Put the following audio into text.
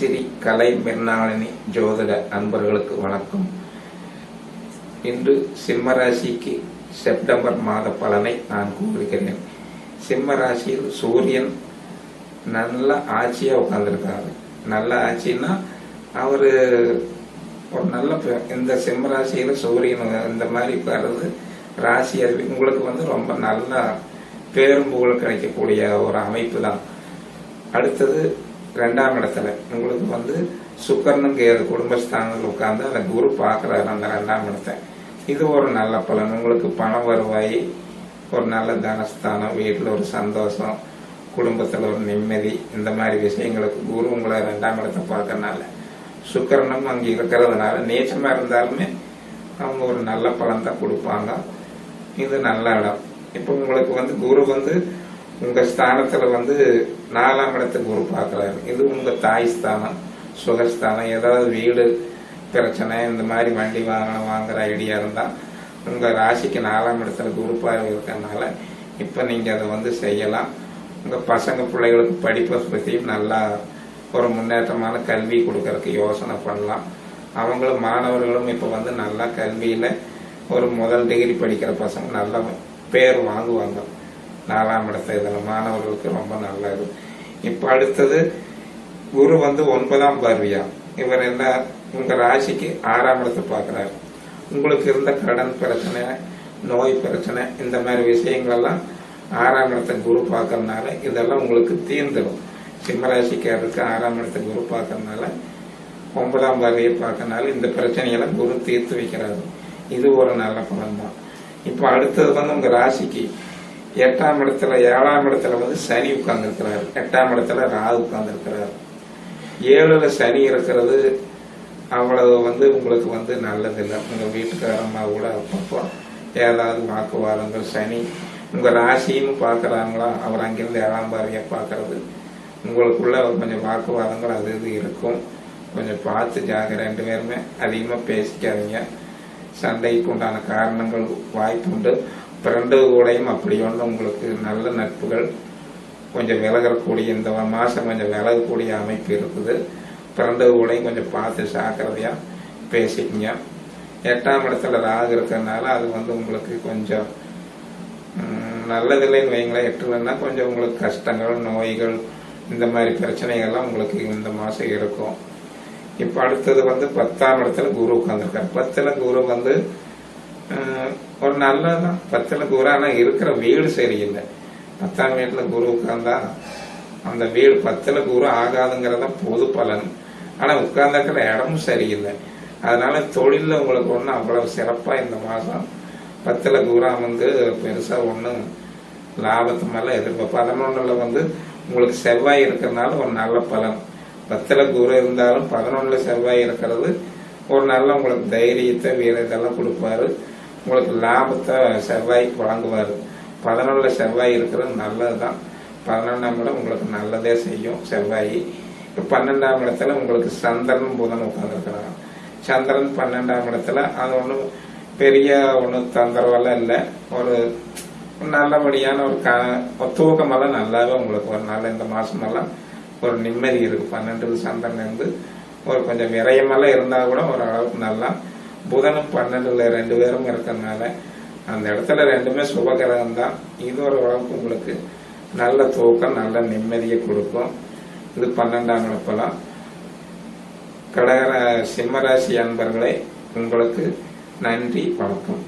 ஸ்ரீ கலை மிர்னாளினி ஜோதிட அன்பர்களுக்கு வணக்கம். இன்று சிம்ம ராசிக்கு செப்டம்பர் மாத பலனை நான் கூறுகிறேன். சிம்ம ராசியில் சூரியன் நல்ல ஆட்சியா உட்கார்ந்துருக்காரு. நல்ல ஆட்சின்னா அவரு ஒரு நல்ல இந்த சிம்ம ராசியில சூரியன் இந்த மாதிரி உட்கார்றது ராசி அறிவி. உங்களுக்கு வந்து ரொம்ப நல்ல பேரும் புகழ் கிடைக்கக்கூடிய ஒரு அமைப்பு தான். அடுத்தது ரெண்டாம் இடத்துல. உங்களுக்கு வந்து சுக்கரனும் கேது குடும்பஸ்தானத்தில் உட்காந்து அந்த குரு பார்க்குறாரு அந்த ரெண்டாம் இடத்தை. இது ஒரு நல்ல பலன். உங்களுக்கு பண வருவாய் ஒரு நல்ல தனஸ்தானம் வீட்டில் ஒரு சந்தோஷம் குடும்பத்தில் ஒரு நிம்மதி இந்த மாதிரி விஷயங்களுக்கு குரு உங்களை ரெண்டாம் இடத்தை பார்க்கறனால. சுக்கரனும் அங்கே இருக்கிறதுனால நேச்சமாக இருந்தாலுமே அவங்க ஒரு நல்ல பலன் தான் கொடுப்பாங்க. இது நல்ல இடம். இப்போ உங்களுக்கு வந்து குரு வந்து இந்த ஸ்தானத்துல வந்து நாலாம் இடத்துக்கு குரு பார்க்கறாரு. இது உங்க தாய் ஸ்தானம் சுகஸ்தானம் ஏதாவது வீடு பிரச்சனை இந்த மாதிரி வண்டி வாகனம் வாங்குற ஐடியா இருந்தா உங்க ராசிக்கு நாலாம் இடத்துல குரு பார்வை இருக்கறனால இப்ப நீங்க அதை வந்து செய்யலாம். உங்க பசங்க பிள்ளைகளுக்கு படிப்பை பத்தியும் நல்லா ஒரு முன்னேற்றமான கல்வி கொடுக்கறதுக்கு யோசனை பண்ணலாம். அவங்களும் மாணவர்களும் இப்ப வந்து நல்லா கல்வியில ஒரு முதல் டிகிரி படிக்கிற பசங்க நல்ல பேர் வாங்குவாங்க. நாலாம் இடத்த இதில் மாணவர்களுக்கு ரொம்ப நல்லது. இப்போ அடுத்தது குரு வந்து ஒன்பதாம் பார்வையா? இவர் என்ன உங்க ராசிக்கு ஆறாம் இடத்தை பார்க்குறாரு. உங்களுக்கு இருந்த கடன் பிரச்சனை நோய் பிரச்சனை இந்த மாதிரி விஷயங்களெல்லாம் ஆறாம் இடத்தை குரு பார்க்கறதுனால இதெல்லாம் உங்களுக்கு தீர்ந்துடும். சிம்மராசிக்காரருக்கு ஆறாம் இடத்தை குரு பார்க்கறதுனால ஒன்பதாம் பார்வையை பார்க்கறதுனால இந்த பிரச்சனையெல்லாம் குரு தீர்த்து வைக்கிறாரு. இது ஒரு நல்ல பலன் தான் இப்போ அடுத்தது வந்து உங்க ராசிக்கு எட்டாம் இடத்துல ஏழாம் இடத்துல வந்து சனி உட்கார்ந்துருக்கிறார். எட்டாம் இடத்துல ராகு உட்கார்ந்துருக்கிறார். ஏழுல சனி இருக்கிறது அவ்வளவு வந்து உங்களுக்கு வந்து நல்லதில்லை. உங்க வீட்டுக்காரம்மா கூட அப்பப்போ ஏதாவது வாக்குவாதங்கள் சனி உங்க ராசியும் பார்க்கறாங்களா? அவர் அங்கிருந்து ஏழாம் பார்வையை பார்க்கறது. உங்களுக்குள்ள கொஞ்சம் வாக்குவாதங்கள் அது இது இருக்கும். கொஞ்சம் பார்த்து ஜாக ரெண்டு பேருமே அதிகமாக பேசிக்காதீங்க. சண்டைக்கு உண்டான காரணங்கள் வாய்ப்புண்டு. பிறண்டு கூடையும் அப்படி ஒன்று உங்களுக்கு நல்ல நட்புகள் கொஞ்சம் விலகக்கூடிய இந்த மாதம் கொஞ்சம் விலகக்கூடிய அமைப்பு இருக்குது. பிறண்டு கூடையும் கொஞ்சம் பார்த்து சாக்கிரதையா பேசிக்கங்க. எட்டாம் இடத்துல ராகு இருக்கிறதுனால அது வந்து உங்களுக்கு கொஞ்சம் நல்லதில்லைன்னு வைங்களேன். எட்டுலன்னா கொஞ்சம் உங்களுக்கு கஷ்டங்கள் நோய்கள் இந்த மாதிரி பிரச்சனைகள்லாம் உங்களுக்கு இந்த மாதம் இருக்கும். இப்போ அடுத்தது வந்து பத்தாம் இடத்துல குரு உட்காந்துருக்கார் பத்தில் குரு வந்து ஒரு நல்லதான் பத்துல குரு ஆனால் இருக்கிற வீடு சரியில்லை. பத்தாம் வீட்டுல குரு உட்கார்ந்தா அந்த வீடு பத்துல குரு ஆகாதுங்கிறத பொது பலன். ஆனா உட்கார்ந்துருக்கிற இடமும் சரியில்லை. அதனால தொழிலில் உங்களுக்கு ஒன்றும் அவ்வளவு சிறப்பா இந்த மாசம் பத்துல குரா வந்து பெருசா ஒன்றும் லாபத்து மேல எதிர்ப்பு பதினொன்றில் வந்து உங்களுக்கு செவ்வாய் இருக்கிறதுனால ஒரு நல்ல பலன். பத்துல குரு இருந்தாலும் பதினொன்றுல செவ்வாய் இருக்கிறது. ஒரு நல்ல உங்களுக்கு தைரியத்தை வீர இதெல்லாம் கொடுப்பாரு. உங்களுக்கு லாபத்தை செவ்வாய் வழங்குவார். பதினொன்றில் செவ்வாய் இருக்கிறது நல்லது தான் பதினொன்றாம் இடம் உங்களுக்கு நல்லதே செய்யும் செவ்வாய். பன்னெண்டாம் இடத்துல உங்களுக்கு சந்திரன் புதன் உட்காந்துருக்கிறாங்க சந்திரன் பன்னெண்டாம் இடத்துல அது ஒன்றும் பெரிய ஒன்றும் தொந்தரவெல்லாம் இல்லை. ஒரு நல்லபடியான ஒரு க தூக்கமெல்லாம் நல்லாவே உங்களுக்கு ஒரு நாள் இந்த மாதமெல்லாம் ஒரு நிம்மதி இருக்குது பன்னெண்டு சந்திரன் இருந்து ஒரு கொஞ்சம் விரயமெல்லாம் இருந்தால் கூட ஒரு அளவுக்கு நல்லா புதனும் பன்னெண்டுல ரெண்டு பேரும் இருக்கிறதுனால அந்த இடத்துல ரெண்டுமே சுபகிரகம் தான். இது ஒரு வழக்கு உங்களுக்கு நல்ல தூக்கம் நல்ல நிம்மதியை கொடுக்கும். இது பன்னெண்டாம் இடப்பெல்லாம் கடகர சிம்மராசி அன்பர்களே உங்களுக்கு நன்றி வணக்கம்.